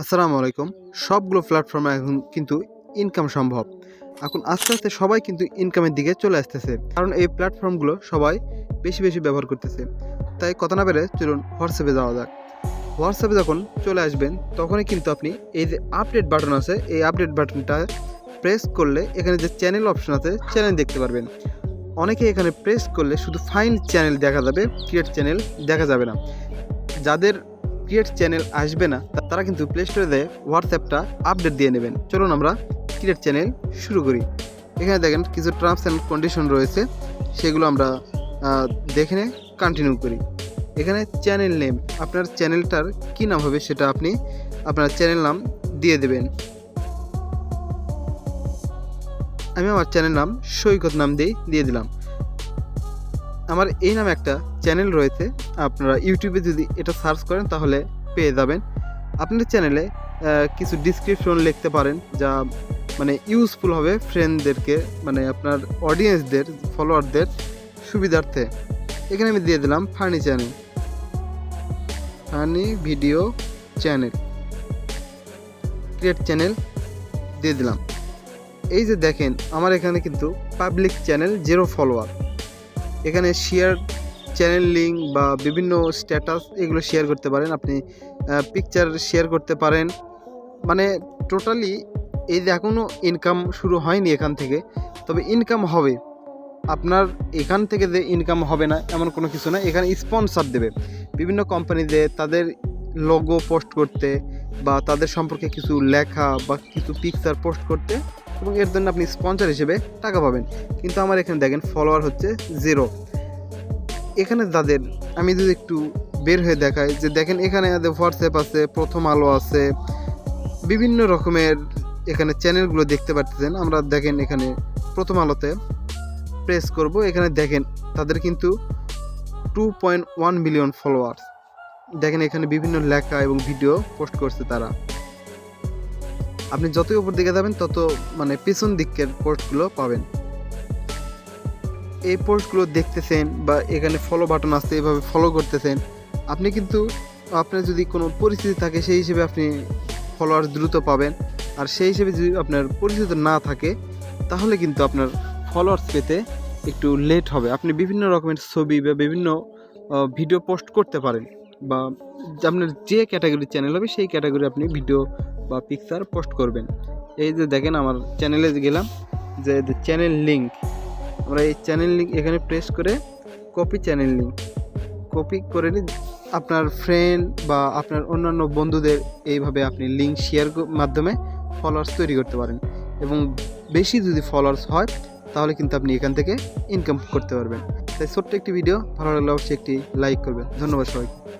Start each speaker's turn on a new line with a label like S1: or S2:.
S1: আসসালামু আলাইকুম। সবগুলো প্ল্যাটফর্মে এখন কিন্তু ইনকাম সম্ভব। এখন আস্তে আস্তে সবাই কিন্তু ইনকামের দিকে চলে আসতেছে। কারণ এই প্ল্যাটফর্মগুলো সবাই বেশি বেশি ব্যবহার করতেছে। তাই কথা না বেড়ে চলুন হোয়াটসঅ্যাপে যাওয়া যাক। হোয়াটসঅ্যাপে যখন চলে আসবেন, তখনই কিন্তু আপনি এই যে আপডেট বাটন আছে, এই আপডেট বাটনটা প্রেস করলে এখানে যে চ্যানেল অপশন আছে চ্যানেল দেখতে পারবেন। অনেকে এখানে প্রেস করলে শুধু ফাইন চ্যানেল দেখা যাবে ক্রিয়েট চ্যানেল দেখা যাবে না। যাদের ক্রিয়েট চ্যানেল আসবে না তারা কিন্তু প্লে স্টোরে দিয়ে হোয়াটসঅ্যাপটা আপডেট দিয়ে নেবেন। চলুন আমরা ক্রিয়েট চ্যানেল শুরু করি। এখানে দেখেন কিছু টার্মস অ্যান্ড কন্ডিশন রয়েছে, সেগুলো আমরা দেখে কন্টিনিউ করি। এখানে চ্যানেল নেম আপনার চ্যানেলটার কী নাম হবে সেটা আপনি আপনার চ্যানেল নাম দিয়ে দেবেন। আমি আমার চ্যানেল নাম সৈকত নাম দিয়ে দিয়ে দিলাম। আমার এই নামে একটা চ্যানেল রয়েছে, আপনারা ইউটিউবে যদি এটা সার্চ করেন তাহলে পেয়ে যাবেন। আপনার চ্যানেলে কিছু ডিসক্রিপশন লিখতে পারেন যা মানে ইউজফুল হবে ফ্রেন্ডদেরকে মানে আপনার অডিয়েন্সদের ফলোয়ারদের সুবিধার্থে। এখানে আমি দিয়ে দিলাম funny channel funny video channel create channel দিয়ে দিলাম। এই যে দেখেন, আমার এখানে কিন্তু পাবলিক চ্যানেল জিরো ফলোয়ার এখানে শেয়ার চ্যানেল লিঙ্ক বা বিভিন্ন স্ট্যাটাস এগুলো শেয়ার করতে পারেন। আপনি পিকচার শেয়ার করতে পারেন। মানে টোটালি এই যে এখনও ইনকাম শুরু হয়নি এখান থেকে, তবে ইনকাম হবে। আপনার এখান থেকে যে ইনকাম হবে না, এমন কোনো কিছু না। এখানে স্পন্সর দেবে। বিভিন্ন কোম্পানিতে তাদের লোগো পোস্ট করতে বা তাদের সম্পর্কে কিছু লেখা বা কিছু পিকচার পোস্ট করতে এবং এর জন্য আপনি স্পন্সর হিসেবে টাকা পাবেন। কিন্তু আমার এখানে দেখেন ফলোয়ার হচ্ছে জিরো এখানে যাদের, আমি যদি একটু বের হয়ে দেখাই, যে দেখেন এখানে হোয়াটসঅ্যাপ আছে, প্রথম আলো আছে, বিভিন্ন রকমের এখানে চ্যানেলগুলো দেখতে পাচ্ছেন আমরা দেখেন এখানে প্রথম আলোতে প্রেস করব। এখানে দেখেন, তাদের কিন্তু two point one million followers দেখেন এখানে বিভিন্ন লেখা এবং ভিডিও পোস্ট করছে তারা। আপনি যতই উপর দিকে যাবেন, তত মানে পিছন দিকের পোস্টগুলো পাবেন। এই পোস্টগুলো দেখতেছেন বা এখানে ফলো বাটন আছে, এভাবে ফলো করতেছেন, আপনি কিন্তু আপনার যদি কোনো পরিস্থিতি থাকে, সেই হিসেবে আপনি ফলোয়ার দ্রুত পাবেন। আর সেই হিসেবে যদি আপনার পরিচিত না থাকে, তাহলে কিন্তু আপনার ফলোয়ার্স পেতে একটু লেট হবে। আপনি বিভিন্ন রকমের ছবি বা বিভিন্ন ভিডিও পোস্ট করতে পারেন। বা আপনার যে ক্যাটাগরির চ্যানেল হবে, সেই ক্যাটাগরি আপনি ভিডিও বা পিকচার পোস্ট করবেন। এই যে দেখেন আমার চ্যানেলে গেলাম যে চ্যানেল লিঙ্ক আমরা এই চ্যানেল লিঙ্ক এখানে প্রেস করে কপি চ্যানেল লিঙ্ক কপি করে আপনার ফ্রেন্ড বা আপনার অন্যান্য বন্ধুদের এইভাবে আপনি লিঙ্ক শেয়ার মাধ্যমে ফলোয়ার্স তৈরি করতে পারেন। এবং বেশি যদি ফলোয়ার্স হয়, তাহলে কিন্তু আপনি এখান থেকে ইনকাম করতে পারবেন। তাই ছোট্ট একটি ভিডিও ভালো লাগলে অবশ্যই একটি লাইক করবেন। ধন্যবাদ সবাইকে।